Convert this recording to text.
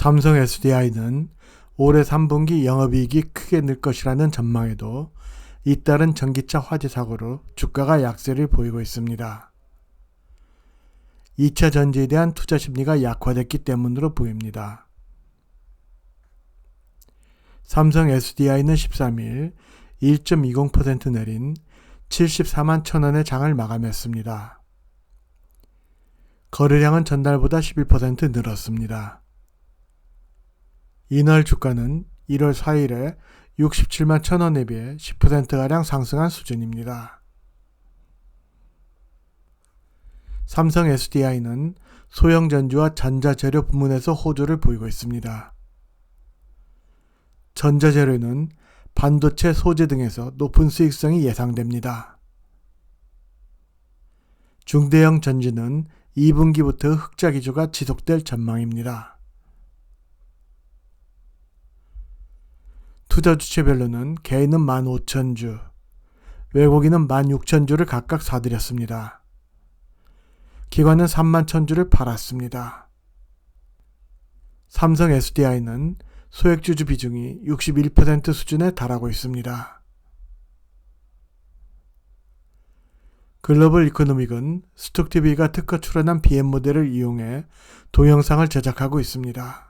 삼성 SDI는 올해 3분기 영업이익이 크게 늘 것이라는 전망에도 잇따른 전기차 화재 사고로 주가가 약세를 보이고 있습니다. 2차 전지에 대한 투자 심리가 약화됐기 때문으로 보입니다. 삼성 SDI는 13일 1.20% 내린 74만 천원의 장을 마감했습니다. 거래량은 전날보다 11% 늘었습니다. 이날 주가는 1월 4일에 67만 천원에 비해 10%가량 상승한 수준입니다. 삼성 SDI는 소형 전주와 전자재료 부문에서 호조를 보이고 있습니다. 전자재료는 반도체 소재 등에서 높은 수익성이 예상됩니다. 중대형 전지는 2분기부터 흑자 기조가 지속될 전망입니다. 투자 주체별로는 개인은 15,000주, 외국인은 16,000주를 각각 사들였습니다. 기관은 31,000주를 팔았습니다. 삼성 SDI는 소액주주 비중이 61% 수준에 달하고 있습니다. 글로벌 이코노믹은 스톡TV가 특허 출원한 BM 모델을 이용해 동영상을 제작하고 있습니다.